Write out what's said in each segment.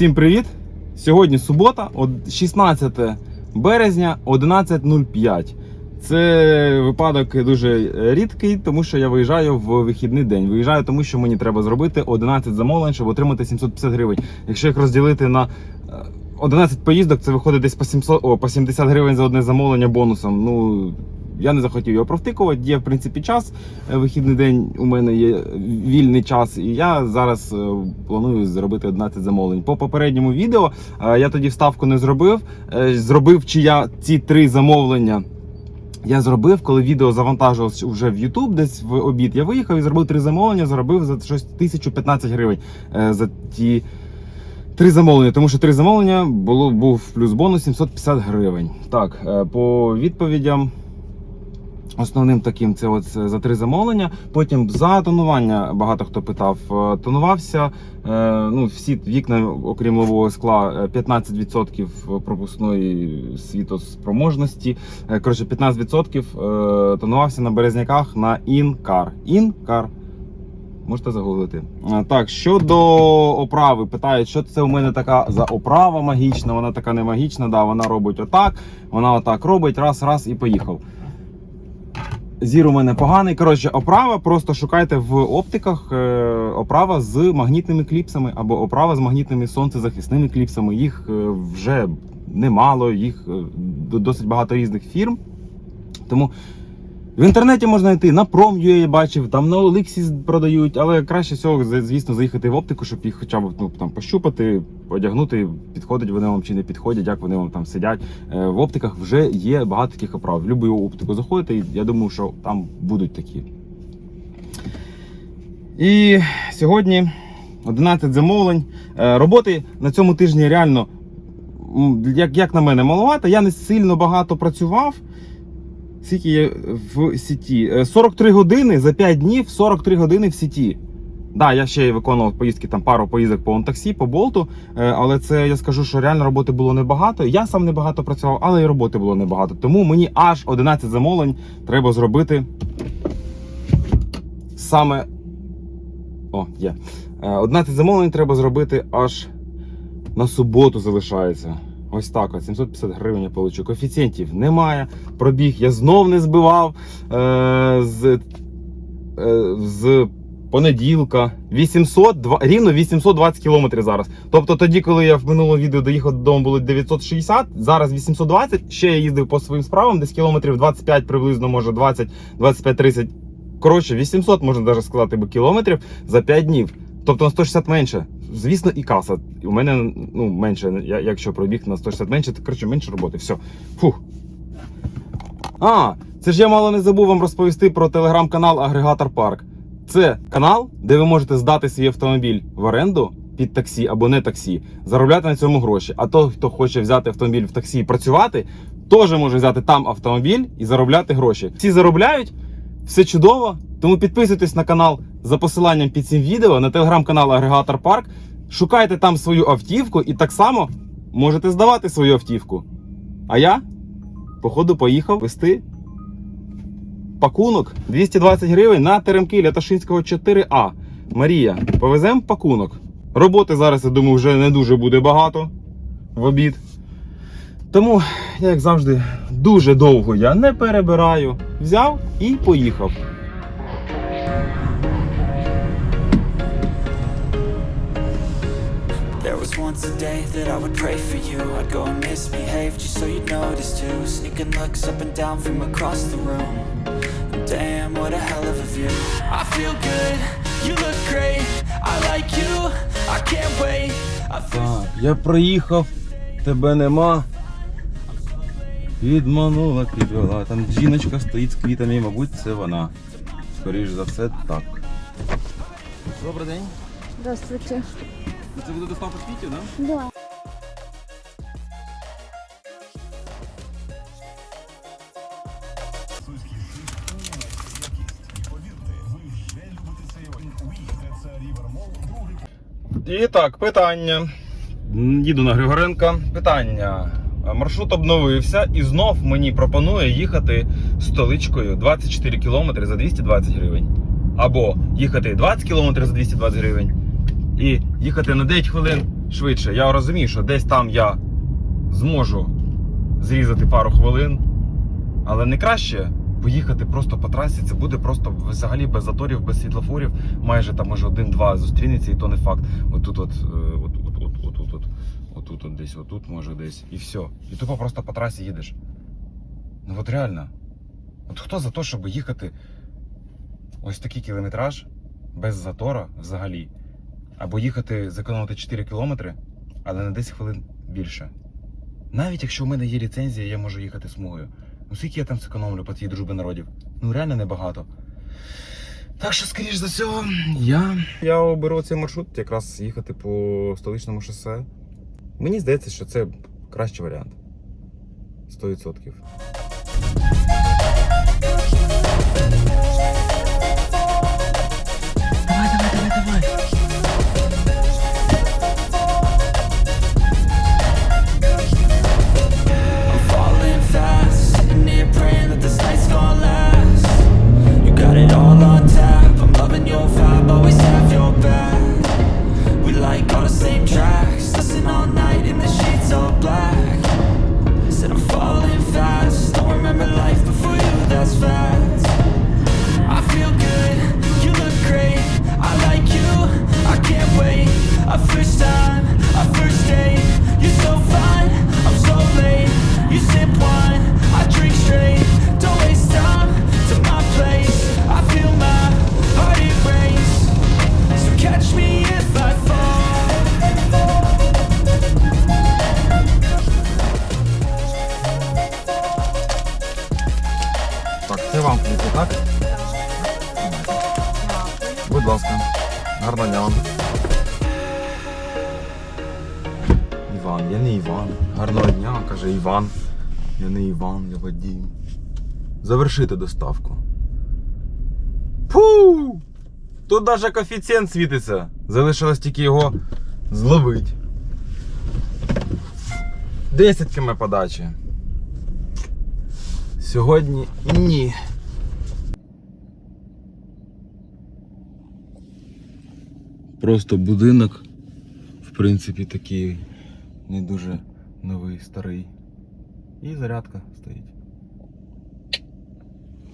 Всім привіт! Сьогодні субота, 16 березня, 11.05. Це випадок дуже рідкий, тому що я виїжджаю в вихідний день. Виїжджаю, тому що мені треба зробити 11 замовлень, щоб отримати 750 гривень. Якщо їх розділити на е, 11 поїздок, це виходить десь по 700, о, по 70 гривень за одне замовлення бонусом. Ну я не захотів його провтикувати. Є в принципі час. Е, Вихідний день у мене є вільний час, і я зараз е, планую зробити 11 замовлень. По попередньому відео е, я тоді вставку не зробив. Зробив чи я ці три замовлення. Я зробив, коли відео завантажилось вже в YouTube, десь в обід. Я виїхав і зробив три замовлення, заробив за щось 1015 гривень за ті три замовлення. Тому що три замовлення було був плюс бонус 750 гривень. Так, по відповідям. Основним таким це от за три замовлення. Потім за тонування багато хто питав. Е, Тонувався е, ну, всі вікна, окрім лобового скла, е, 15% пропускної світоспроможності. Е, Коротше, 15% е, тонувався на березняках на Інкар. Інкар. Можете загуглити. Е, Так, щодо оправи, питають, що це у мене така за оправа магічна, вона така не магічна, да, вона робить отак, вона отак робить, раз, раз і поїхав. Зір у мене поганий. Коротше, оправа, просто шукайте в оптиках е, оправа з магнітними кліпсами або оправа з магнітними сонцезахисними кліпсами. Їх е, вже немало, їх е, досить багато різних фірм. Тому в інтернеті можна знайти на Prom.ua я бачив, там на Olixі продають, але краще всього, звісно, заїхати в оптику, щоб їх хоча б ну, там, пощупати, одягнути, підходять вони вам чи не підходять, як вони вам там сидять. Е, В оптиках вже є багато таких оправ. В будь-яку оптику заходите, і я думаю, що там будуть такі. І сьогодні 11 замовлень. Е, Роботи на цьому тижні реально, як, як на мене, маловато. Я не сильно багато працював. Скільки є в сіті? Е, 43 години за 5 днів, 43 години в сіті. Да, я ще виконував поїздки, там пару поїздок по онтаксі, по болту. Е, Але це я скажу, що реально роботи було небагато. Я сам небагато працював, але і роботи було небагато. Тому мені аж 11 замовлень треба зробити саме. О, є. Е, 11 замовлень треба зробити аж на суботу залишається. Ось так, от 750 гривень я получу. Коефіцієнтів немає. Пробіг я знов не збивав е, з, е, з понеділка. 800, два- рівно 820 кілометрів зараз. Тобто тоді, коли я в минулому відео доїхав додому, було 960, зараз 820. Ще я їздив по своїм справам, десь кілометрів 25 приблизно, може 20, 25-30. Коротше, 800, можна навіть сказати, би, кілометрів за 5 днів. Тобто на 160 менше. Звісно, і каса. У мене ну, менше, я- якщо пробіг на 160 менше, то коротше менше роботи. Все. Фух. А, це ж я мало не забув вам розповісти про телеграм-канал Агрегатор Парк. Це канал, де ви можете здати свій автомобіль в оренду під таксі або не таксі, заробляти на цьому гроші. А той, хто хоче взяти автомобіль в таксі і працювати, теж може взяти там автомобіль і заробляти гроші. Всі заробляють, все чудово. Тому підписуйтесь на канал за посиланням під цим відео на телеграм-канал Агрегатор Парк. Шукайте там свою автівку і так само можете здавати свою автівку. А я, походу, поїхав вести пакунок 220 гривень на теремки Ляташинського 4А. Марія, повеземо пакунок. Роботи зараз, я думаю, вже не дуже буде багато в обід. Тому, як завжди, дуже довго я не перебираю. Взяв і поїхав. Was once a day that I would pray for you I'd go and misbehave just so you'd notice too Sneaking looks up and down from across the room Damn, what a hell of a view I feel good, you look great I like you, I can't wait I feel я проїхав, тебе нема. Підманула, підвела. Там жіночка стоїть з квітами, мабуть, це вона. Скоріш за все, так. Добрий день. Здравствуйте. Це буде доставка квітів, так? Да. І так, питання. Їду на Григоренка. Питання. Маршрут обновився і знов мені пропонує їхати столичкою 24 км за 220 гривень. Або їхати 20 км за 220 гривень. І їхати на 9 хвилин швидше. Я розумію, що десь там я зможу зрізати пару хвилин, але не краще поїхати просто по трасі. Це буде просто взагалі без заторів, без світлофорів. Майже там може один-два зустрінеться, і то не факт. Отут, от, е, от, от, от, от, от, отут, от десь, отут, може десь, і все. І тупо просто по трасі їдеш. Ну от реально. От хто за те, щоб їхати ось такий кілометраж без затора взагалі? Або їхати, зекономити 4 кілометри, але на 10 хвилин більше. Навіть якщо в мене є ліцензія, я можу їхати смугою. Ну скільки я там зекономлю по тій дружбі народів? Ну реально небагато. Так що, скоріш за все, я. Я оберу цей маршрут, якраз їхати по столичному шосе. Мені здається, що це кращий варіант. 100%. Завершити доставку. Пу! Тут навіть коефіцієнт світиться. Залишилось тільки його зловити. 10 км подачі. Сьогодні ні. Просто будинок, в принципі, такий не дуже новий, старий. І зарядка стоїть.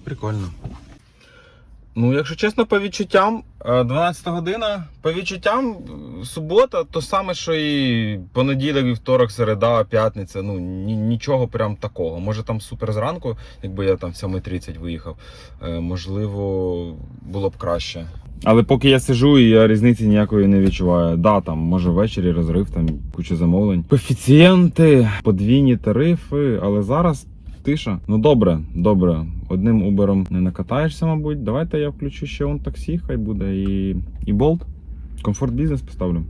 Прикольно. Ну, якщо чесно, по відчуттям, е, 12 година, по відчуттям, е, субота, то саме, що і понеділок, вівторок, середа, п'ятниця. Ну, ні, нічого прям такого. Може там супер зранку, якби я там в 7.30 виїхав, е, можливо, було б краще. Але поки я сижу, і я різниці ніякої не відчуваю. Да, там може ввечері розрив, там куча замовлень. Коефіцієнти, подвійні тарифи, але зараз тиша. Ну добре, добре. Одним убером не накатаєшся, мабуть. Давайте я включу ще он таксі, хай буде і, і болт. Комфорт бізнес поставлю.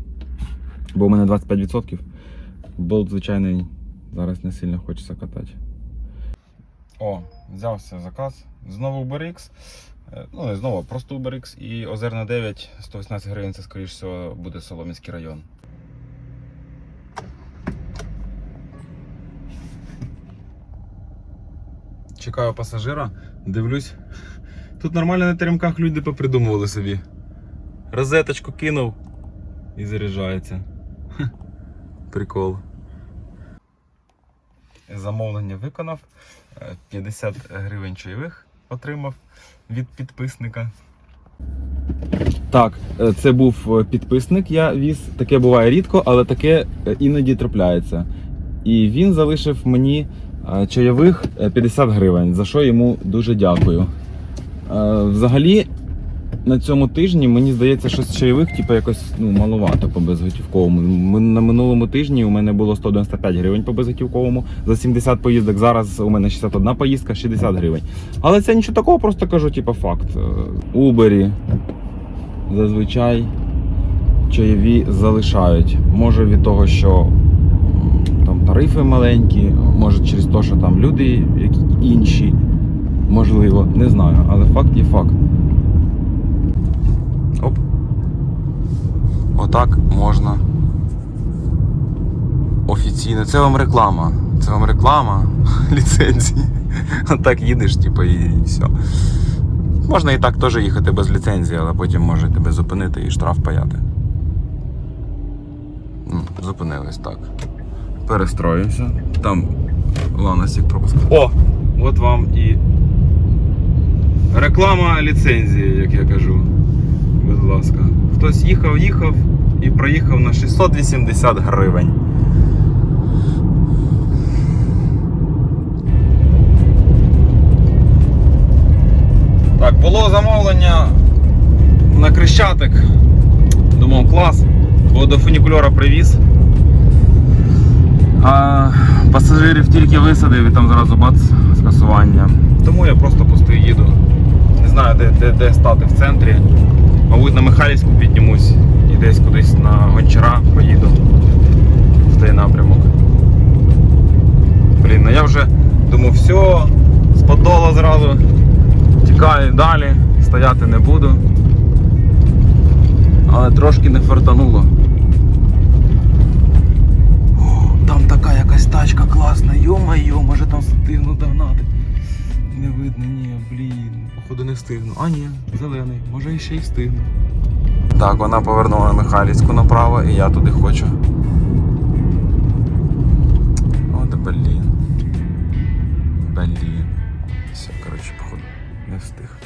Бо у мене 25%. Болт, звичайний, зараз не сильно хочеться катати. О, взявся заказ. Знову UberX. Е, Ну, не знову, просто UberX і Озерна 9, 118 гривень, це, скоріш всього, буде Соломінський район. Чекаю пасажира, дивлюсь. Тут нормально на теремках люди попридумували собі. Розеточку кинув і заряджається. Прикол. Замовлення виконав. Е, 50 гривень чайових отримав від підписника. Так, е, це був е, підписник. Я віз. Таке буває рідко, але таке е, іноді трапляється. І він залишив мені е, чайових е, 50 гривень, за що йому дуже дякую. Е, Взагалі, на цьому тижні мені здається, що з чайових типу, якось ну, маловато по безготівковому. На минулому тижні у мене було 195 гривень по безготівковому за 70 поїздок. Зараз у мене 61 поїздка, 60 гривень. Але це нічого такого, просто кажу, типу, факт. Е, Убері зазвичай чайові залишають. Може від того, що там тарифи маленькі, може через те, що там люди інші. Можливо, не знаю, але факт є факт. Оп. Отак можна. Офіційно. Це вам реклама. Це вам реклама ліцензії. Отак їдеш, типу, і все. Можна і так теж їхати без ліцензії, але потім може тебе зупинити і штраф паяти. Ну, Зупинились так. Перестроїмося. Там Лана сік пропускає. О! От вам і реклама ліцензії, як я кажу. Будь ласка. Хтось їхав, їхав і проїхав на 680 гривень. Так, було замовлення на Крещатик. Думав, клас, бо до фунікульора привіз. А пасажирів тільки висадив і там зразу бац скасування. Тому я просто пустий їду. Не знаю, де, де, де стати в центрі. Мабуть, на Михайлівську піднімусь і десь кудись на Гончара поїду в той напрямок. Блін, ну я вже думав, все, з подола зразу тікаю далі, стояти не буду. Але трошки не фартануло. Така якась тачка класна, йо-майо, може там встигну догнати. Не видно, ні, блін, походу не встигну. А ні, зелений, може і ще й встигну. Так, вона повернула на Михайлівську направо і я туди хочу. От блін. Блін. Все, коротше, походу, не встиг.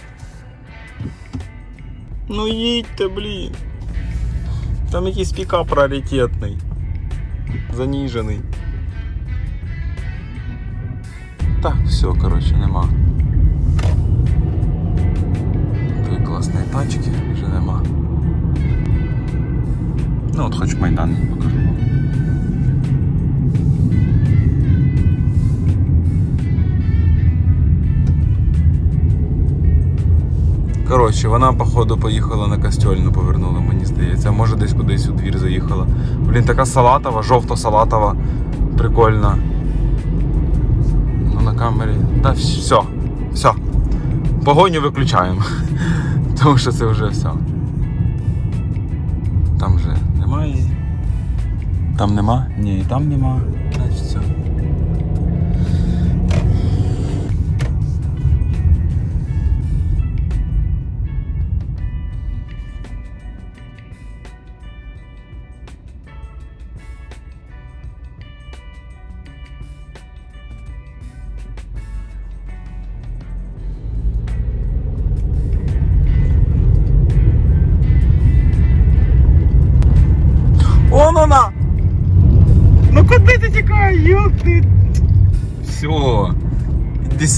Ну їдьте, блін. Там якийсь пікап раритетний. Заніжений. Так, все, коротше, нема. Тої класної тачки вже нема. Ну от хоч майдан покажу. Коротше, вона походу поїхала на костюльну, повернула, мені здається. Може десь кудись у двір заїхала. Блін, така салатова, жовто-салатова, прикольна. Камері. Та все, все. Погоню виключаємо. Тому що це вже все. Там вже немає. Там нема? Ні, і там нема.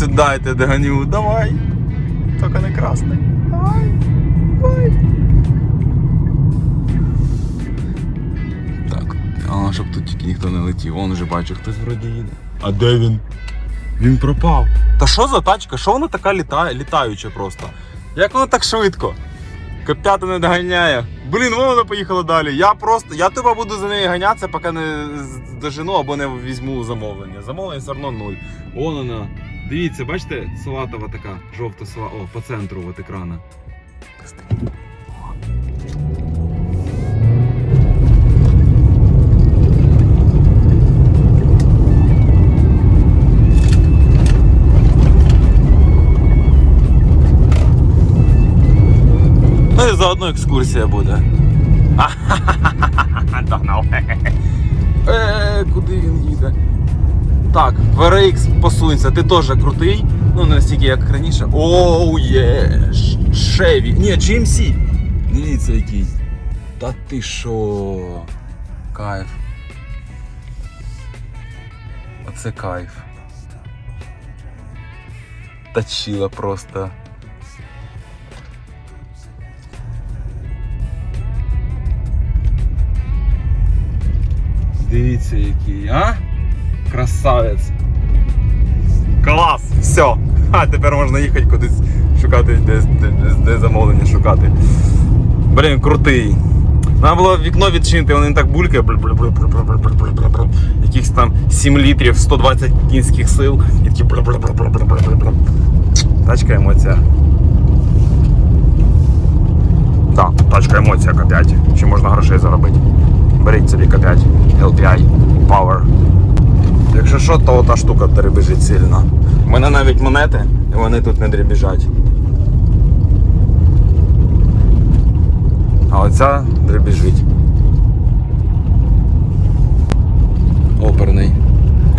Тебе догоню. Давай. Тільки не красний. Давай. Давай. Так, а щоб тут тільки ніхто не летів. Вон уже бачу, хтось вроді їде. А де він? Він пропав. Та що за тачка? Що вона така літає, літаюча просто? Як вона так швидко? Коп'ята не доганяє. Блін, вон вона поїхала далі. Я просто, я тебе буду за нею ганятися, поки не дожену або не візьму замовлення. Замовлення все одно нуль. Вон вона. Дивіться, бачите, салатова така, жовта сала. О, по центру от екрана. Ну і заодно екскурсія буде. Догнав. Е, куди він їде? Так, VRX посунься, ти теж крутий. Ну, не настільки як раніше. Оу є! Шеві. Ні, GMC. Дивіться який. Та ти що? Кайф. Оце кайф. Точила просто. Дивіться який, а? Красавець. Клас! Все. А тепер можна їхати кудись шукати, десь десь, де замовлення шукати. Блін, крутий. Треба було вікно відчинити, воно не так булькає. Якихось там 7 літрів, 120 кінських сил. І такі Тачка емоція. Так, да, тачка емоція К5. Ще можна грошей заробити. Беріть собі К5, LPI, Power. Якщо що, то та штука дребіжить сильно. У мене навіть монети, і вони тут не дребіжать. А оця дребіжить.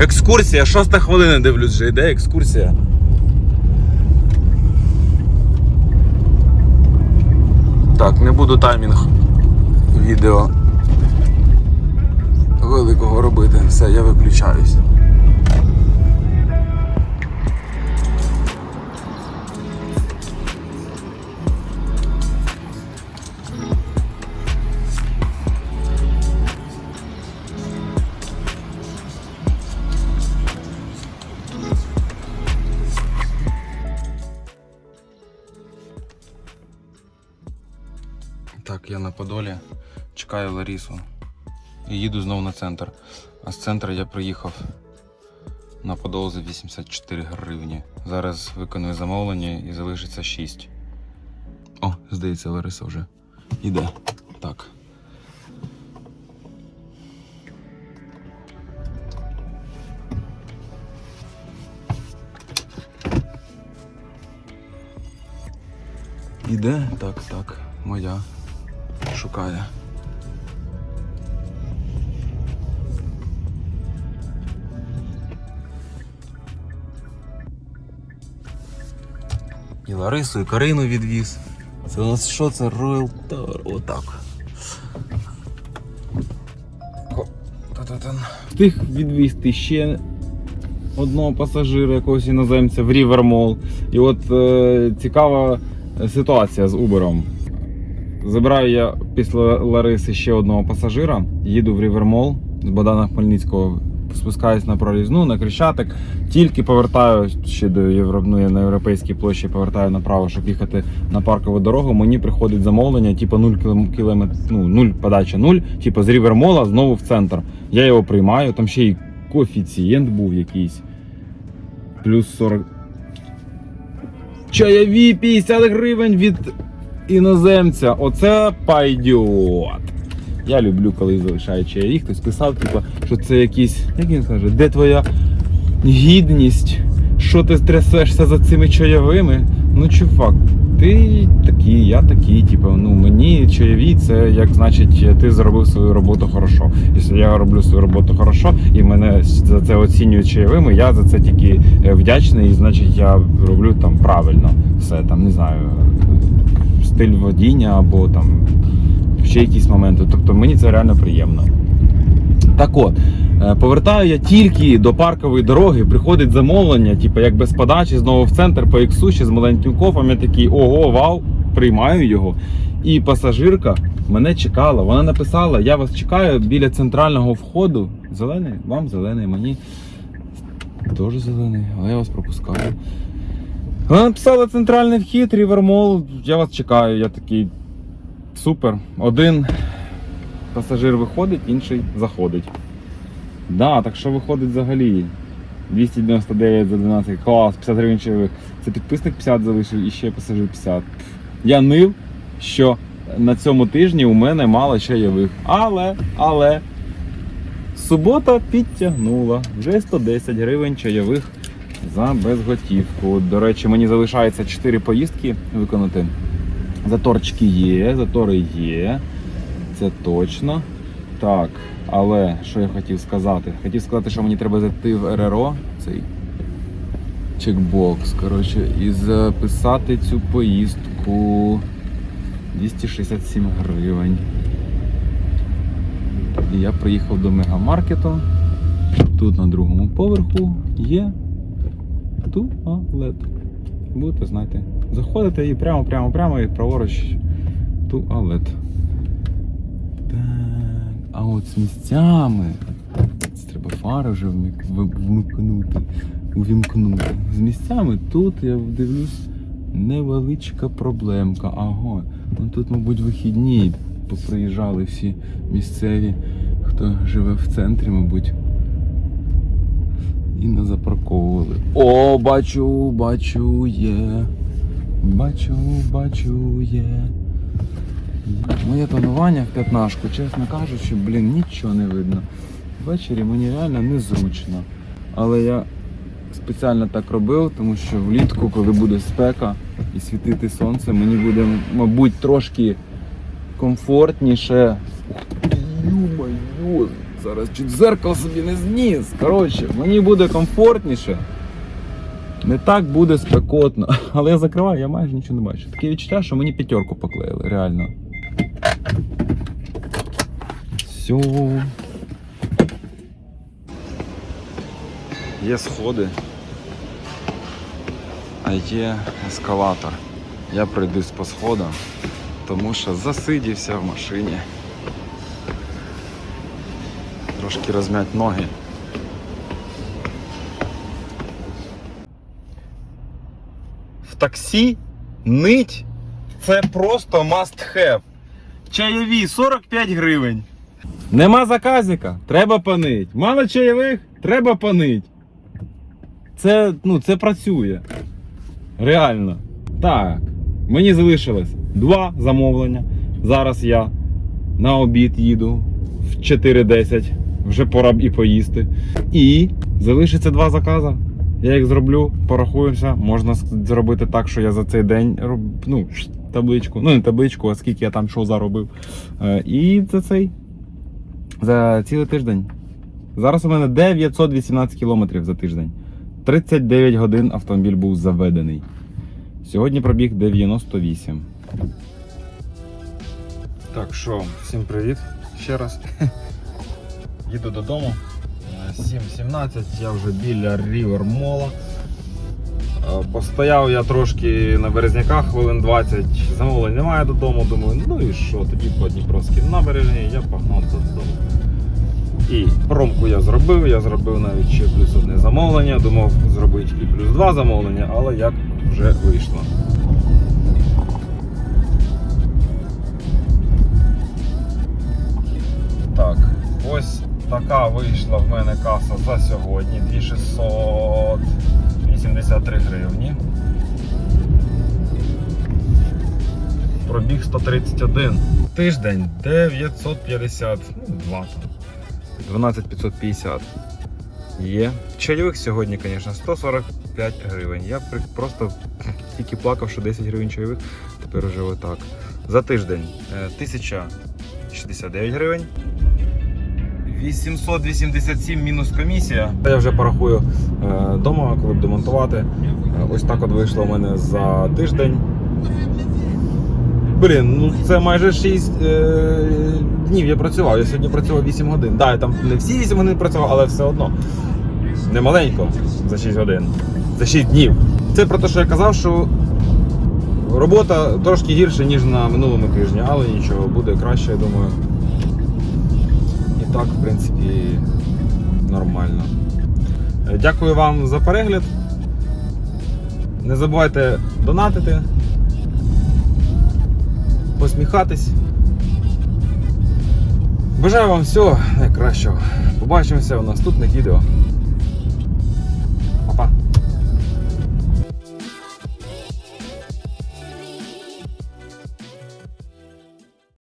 Екскурсія, шоста хвилина дивлюсь вже, йде екскурсія. Так, не буду таймінг відео великого робити. Все, я виключаюсь. Чекаю Ларісу і їду знову на центр. А з центру я приїхав на Подол за 84 гривні. Зараз виконую замовлення і залишиться 6. О, здається, Лариса вже йде. Так. Іде? Так, так, моя. Шукає. І Ларису, і Карину відвіз. Це у нас що це? Royal Tower. Отак. Встиг відвізти ще одного пасажира, якогось іноземця в River І от е, цікава ситуація з Uber. Забираю я після Лариси ще одного пасажира, їду в Рівермол з Богдана Хмельницького, спускаюсь на прорізну, на Крещатик. Тільки повертаю ще до Євро... ну, я на європейській площі, повертаю направо, щоб їхати на паркову дорогу. Мені приходить замовлення, типу 0 км, ну 0 подача 0, типу з Рівермола знову в центр. Я його приймаю, там ще й коефіцієнт був якийсь. Плюс 40. Чайові 50 гривень від іноземця. Оце пайдіот. Я люблю, коли залишають чаї. Хтось писав, типу, що це якийсь. Як він каже, де твоя гідність? Що ти трясешся за цими чайовими? Ну, чувак, ти такий, я такий, типу, ну мені чайові це як значить ти зробив свою роботу хорошо. Якщо я роблю свою роботу хорошо і мене за це оцінюють чайовими, я за це тільки е, вдячний, і значить я роблю там правильно все там, не знаю, стиль водіння або там ще якісь моменти. Тобто мені це реально приємно. Так от, е, повертаю я тільки до паркової дороги, приходить замовлення, типу як без подачі, знову в центр по іксу, ще з маленьким кофом. Я такий ого, вау, приймаю його. І пасажирка мене чекала. Вона написала: я вас чекаю біля центрального входу. Зелений? Вам зелений, мені теж зелений, але я вас пропускаю. Вона написала центральний вхід, Рівермол. Я вас чекаю. Я такий супер. Один пасажир виходить, інший заходить. Да, так що виходить взагалі? 299 за 12, клас, 50 гривень чайових. Це підписник 50 залишив і ще пасажир 50. Я нив, що на цьому тижні у мене мало чайових. Але, але субота підтягнула. Вже 110 гривень чайових за безготівку. До речі, мені залишається 4 поїздки виконати. Заторчики є, затори є. Це точно. Так, але що я хотів сказати? Хотів сказати, що мені треба зайти в РРО, цей чекбокс, коротше, і записати цю поїздку 267 гривень. І я приїхав до мегамаркету. Тут на другому поверху є туалет. Будете знати. Заходите і прямо, прямо, прямо і праворуч туалет. Так, а от з місцями. Це треба фари вже вмик- вмикнути. Увімкнути. З місцями тут я дивлюсь невеличка проблемка. Ага. Ну тут, мабуть, вихідні поприїжджали всі місцеві, хто живе в центрі, мабуть. І не запарковували. О, бачу, бачу, є. Бачу, бачу, є. Моє тонування в п'ятнашку, чесно кажучи, блін, нічого не видно. Ввечері мені реально незручно. Але я спеціально так робив, тому що влітку, коли буде спека і світити сонце, мені буде, мабуть, трошки комфортніше. Ух ти, Зараз чуть зеркало собі не зніс. Коротше, мені буде комфортніше. Не так буде спекотно. Але я закриваю, я майже нічого не бачу. Таке відчуття, що мені п'ятерку поклеїли, реально. Все. Є сходи. А є ескалатор. Я пройдусь по сходам, тому що засидівся в машині. Трошки розм'ять ноги. В таксі нить це просто must have. Чайові 45 гривень. Нема заказника, треба панить. Мало чайових, треба панить. Це, ну, це працює. Реально. Так. Мені залишилось два замовлення. Зараз я на обід їду в 4.10. Вже пора б і поїсти. І залишиться два закази. Я їх зроблю, порахуємося. Можна зробити так, що я за цей день роб... ну, табличку. Ну, не табличку, а скільки я там що заробив. Е, І за цей. За цілий тиждень. Зараз у мене 918 кілометрів за тиждень. 39 годин автомобіль був заведений. Сьогодні пробіг 98. Так що, всім привіт ще раз. Їду додому. Е, 7.17, я вже біля Рівер Мола. Е, Постояв я трошки на березняках хвилин 20, замовлень немає додому. Думаю, ну і що, тоді по Дніпровській набережні я погнав додому. І промку я зробив, я зробив навіть ще плюс одне замовлення. Думав зробити і плюс два замовлення, але як вже вийшло. Така вийшла в мене каса за сьогодні. 2683 гривні. Пробіг 131. Тиждень 950. Ну, 2 12550. Є. Чайових сьогодні, звісно, 145 гривень. Я просто тільки плакав, що 10 гривень чайових, тепер вже отак. За тиждень е, 1069 гривень. 887 мінус комісія. Я вже порахую вдома, коли буду монтувати. Е, Ось так от вийшло у мене за тиждень. Блін, ну це майже 6 е, днів я працював. Я сьогодні працював 8 годин. Так, да, я там не всі 8 годин працював, але все одно. Не маленько за 6 годин. За 6 днів. Це про те, що я казав, що робота трошки гірше, ніж на минулому тижні, але нічого, буде краще, я думаю. Так, в принципі, нормально. Е, Дякую вам за перегляд. Не забувайте донатити посміхатись. Бажаю вам всього найкращого. Побачимося у наступних відео.